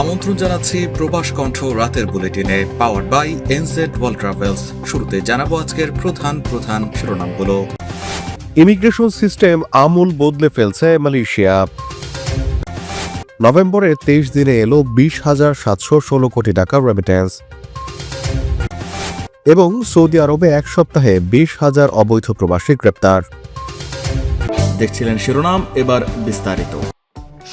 আমন্ত্রণ জানাচ্ছি প্রবাস কণ্ঠ রাতের বুলেটিনে power by NZ World Travels শুরুতে জানাব আজকের প্রধান প্রধান শিরোনামগুলো। ইমিগ্রেশন সিস্টেম আমূল বদলে ফেলছে মালয়েশিয়া। নভেম্বরের তেইশ দিনে এলো বিশ হাজার সাতশো ষোলো কোটি টাকার রেমিটেন্স এবং সৌদি আরবে এক সপ্তাহে বিশ হাজার অবৈধ প্রবাসী গ্রেপ্তার। দেখছিলেন শিরোনাম এবার বিস্তারিত।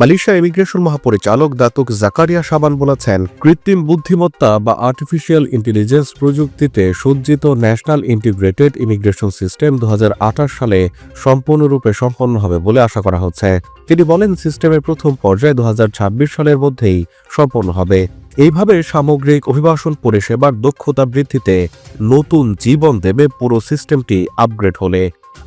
মালয়েশিয়া ইমিগ্রেশন মহাপরিচালক দাতুক জাকারিয়া সাবান বলেছেন, কৃত্রিম বুদ্ধিমত্তা বা আর্টিফিশিয়াল ইন্টেলিজেন্স প্রযুক্তিতে সজ্জিত ন্যাশনাল ইন্টিগ্রেটেড ইমিগ্রেশন সিস্টেম দুহাজার আঠাশ সালে সম্পূর্ণরূপে সম্পন্ন হবে বলে আশা করা হচ্ছে। তিনি বলেন, সিস্টেমের প্রথম পর্যায়ে দু হাজার ছাব্বিশ সালের মধ্যেই সম্পন্ন হবে। এইভাবে সামগ্রিক অভিবাসন পরিষেবার দক্ষতা বৃদ্ধিতে নতুন জীবন দেবে পুরো সিস্টেমটি আপগ্রেড হলে।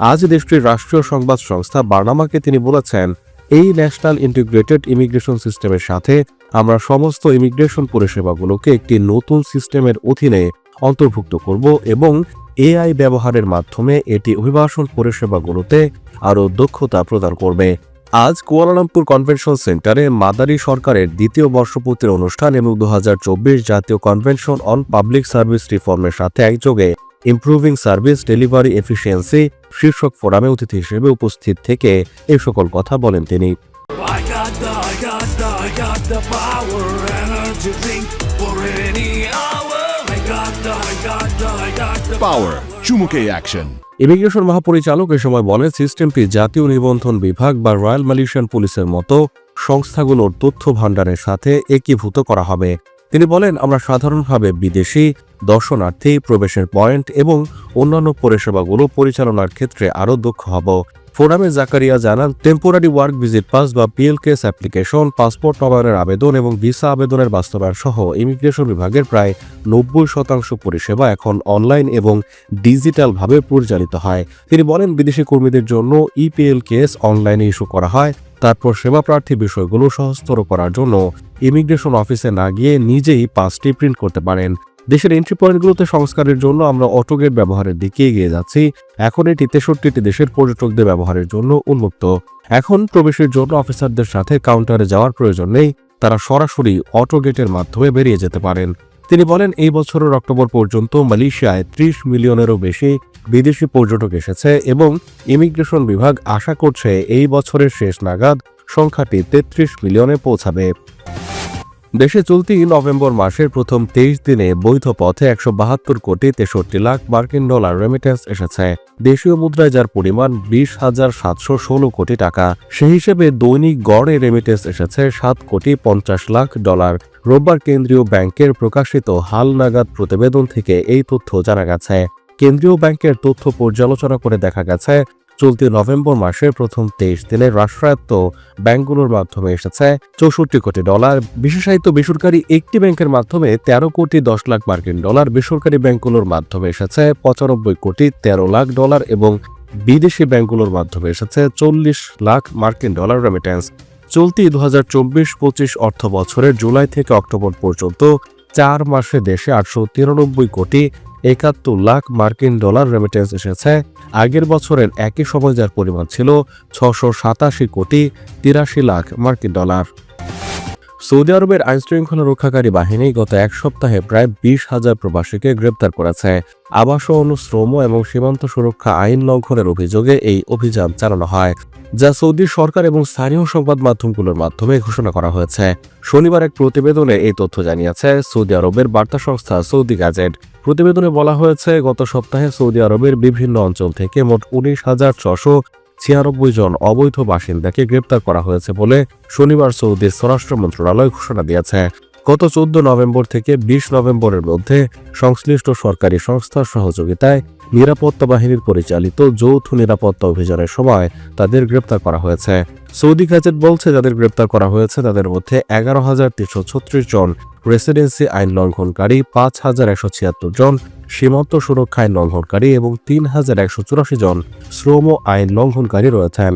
আজ দেশটির রাষ্ট্রীয় সংবাদ সংস্থা বার্নামাকে তিনি বলেছেন এই ন্যাশনাল ইন্টিগ্রেটেড ইমিগ্রেশন সিস্টেমের সাথে আমরা সমস্ত ইমিগ্রেশন পরিষেবাগুলোকে একটি নতুন সিস্টেমের অধীনে অন্তর্ভুক্ত করব এবং এআই ব্যবহারের মাধ্যমে এটি অভিবাসন পরিষেবাগুলোতে আরও দক্ষতা প্রদান করবে। আজ কুয়ালালামপুর কনভেনশন সেন্টারে মাদারি সরকারের দ্বিতীয় বর্ষপূর্তির অনুষ্ঠান এবং দু হাজার চব্বিশ জাতীয় কনভেনশন অন পাবলিক সার্ভিস রিফর্মের সাথে একযোগে ইমপ্রুভিং সার্ভিস ডেলিভারি এফিসিয়েন্সি শীর্ষক ফোরামে অতিথি হিসেবে উপস্থিত থেকে এই সকল কথা বলেন তিনি. Chumuke Action. ইমিগ্রেশন মহাপরিচালক এ সময় বলেন সিস্টেমটি জাতীয় নিবন্ধন বিভাগ বা রয়্যাল মালয়েশিয়ান পুলিশের মতো সংস্থাগুলোর তথ্য ভাণ্ডারের সাথে একীভূত করা হবে তিনি বলেন, আমরা সাধারণভাবে বিদেশি দর্শনার্থী, প্রবেশের পয়েন্ট এবং অন্যান্য পরিষেবাগুলো পরিচালনার ক্ষেত্রে আরও দক্ষ হব। ফোরামে জাকারিয়া জানান, টেম্পোরারি ওয়ার্ক ভিজিট পাস বা পিএলকেএস অ্যাপ্লিকেশন, পাসপোর্ট নবায়নের আবেদন এবং ভিসা আবেদনের বাস্তবায়ন সহ ইমিগ্রেশন বিভাগের প্রায় নব্বই শতাংশ পরিষেবা এখন অনলাইন এবং ডিজিটালভাবে পরিচালিত হয়। তিনি বলেন, বিদেশি কর্মীদের জন্য ইপিএলকেএস অনলাইনে ইস্যু করা হয়। তারপর সেবা প্রার্থী বিষয়গুলো সহজতর করার জন্য ইমিগ্রেশন অফিসে না গিয়ে নিজেই পাসটি প্রিন্ট করতে পারেন। দেশের এন্ট্রি পয়েন্টগুলোতে সংস্কারের জন্য আমরা অটোগেট ব্যবহারের দিকে এগিয়ে যাচ্ছি। এখন এটি তেষট্টিটি দেশের পর্যটকদের ব্যবহারের জন্য উন্মুক্ত। এখন প্রবেশের জন্য অফিসারদের সাথে কাউন্টারে যাওয়ার প্রয়োজন নেই। তারা সরাসরি অটোগেটের মাধ্যমে বেরিয়ে যেতে পারেন। তিনি বলেন, এই বছরের অক্টোবর পর্যন্ত মালয়েশিয়ায় ত্রিশ মিলিয়নেরও বেশি বিদেশি পর্যটক এসেছে এবং ইমিগ্রেশন বিভাগ আশা করছে এই বছরের শেষ নাগাদ সংখ্যাটি তেত্রিশ মিলিয়নে পৌঁছাবে। দেশে চলতি নভেম্বর মাসের প্রথম তেইশ দিনে বৈধ পথে একশো বাহাত্তর কোটি তেষট্টি লাখ মার্কিন ডলার রেমিটেন্স এসেছে। দেশীয় মুদ্রায় যার পরিমাণ বিশ হাজার সাতশো ষোলো কোটি টাকা সেই হিসেবে দৈনিক গড়ে রেমিটেন্স এসেছে সাত কোটি পঞ্চাশ লাখ ডলার। রোববার কেন্দ্রীয় ব্যাংকের প্রকাশিত হালনাগাদ প্রতিবেদন থেকে এই তথ্য জানা গেছে। কেন্দ্রীয় ব্যাংকের তথ্য পর্যালোচনা করে দেখা গেছে, চলতি নভেম্বর মাসের প্রথম তেইশ দিনে রাষ্ট্রায়ত্ত ব্যাংকগুলোর মাধ্যমে এসেছে চৌষট্টি কোটি ডলার। বিশেষায়িত বেসরকারি একটি ব্যাংকের মাধ্যমে তেরো কোটি দশ লাখ মার্কিন ডলার, বেসরকারি ব্যাংকগুলোর মাধ্যমে এসেছে পঁচানব্বই কোটি তেরো লাখ ডলার এবং বিদেশি ব্যাংকগুলোর মাধ্যমে এসেছে চল্লিশ লাখ মার্কিন ডলার রেমিটেন্স চলতি দু হাজার চব্বিশ পঁচিশ অর্থ বছরের জুলাই থেকে অক্টোবর পর্যন্ত চার মাসে দেশে আটশো তিরানব্বই কোটি একাত্তর লাখ মার্কিন ডলার রেমিটেন্স এসেছে। আগের বছরের একই সময় যার পরিমাণ ছিল ছশো সাতাশি কোটি তিরাশি লাখ মার্কিন ডলার। সৌদি আরবের আইনশৃঙ্খলা রক্ষাকারী বাহিনী গত এক সপ্তাহে প্রায় বিশ হাজার প্রবাসীকে গ্রেপ্তার করেছে। আবাসন, শ্রম এবং সীমান্ত সুরক্ষা আইন লঙ্ঘনের অভিযোগে এই অভিযান চালানো হয়, যা সৌদি সরকার এবং স্থানীয় সংবাদ মাধ্যমগুলোর মাধ্যমে ঘোষণা করা হয়েছে। শনিবার এক প্রতিবেদনে এই তথ্য জানিয়েছে সৌদি আরবের বার্তা সংস্থা সৌদি গ্যাজেট। প্রতিবেদনে বলা হয়েছে, গত সপ্তাহে সৌদি আরবের বিভিন্ন অঞ্চল থেকে মোট উনিশ হাজার ছশো ছিয়ানব্বই জন অবৈধ বাসিন্দাকে গ্রেপ্তার করা হয়েছে বলে শনিবার সৌদির স্বরাষ্ট্র মন্ত্রণালয় ঘোষণা দিয়েছে। গত চোদ্দ নভেম্বর থেকে বিশ নভেম্বরের মধ্যে সংশ্লিষ্ট সরকারি সংস্থার সহযোগিতায় নিরাপত্তা বাহিনীর পরিচালিত যৌথ নিরাপত্তা অভিযানের সময় তাদের গ্রেপ্তার করা হয়েছে। সৌদি গ্যাজেট বলছে, যাদের গ্রেপ্তার করা হয়েছে, তাদের মধ্যে এগারো হাজার তিনশো ছত্রিশ জন রেসিডেন্সি আইন লঙ্ঘনকারী, পাঁচ হাজার একশো ছিয়াত্তর জন সীমান্ত সুরক্ষা আইন লঙ্ঘনকারী এবং তিন হাজার একশো চুরাশি জন শ্রম আইন লঙ্ঘনকারী রয়েছেন।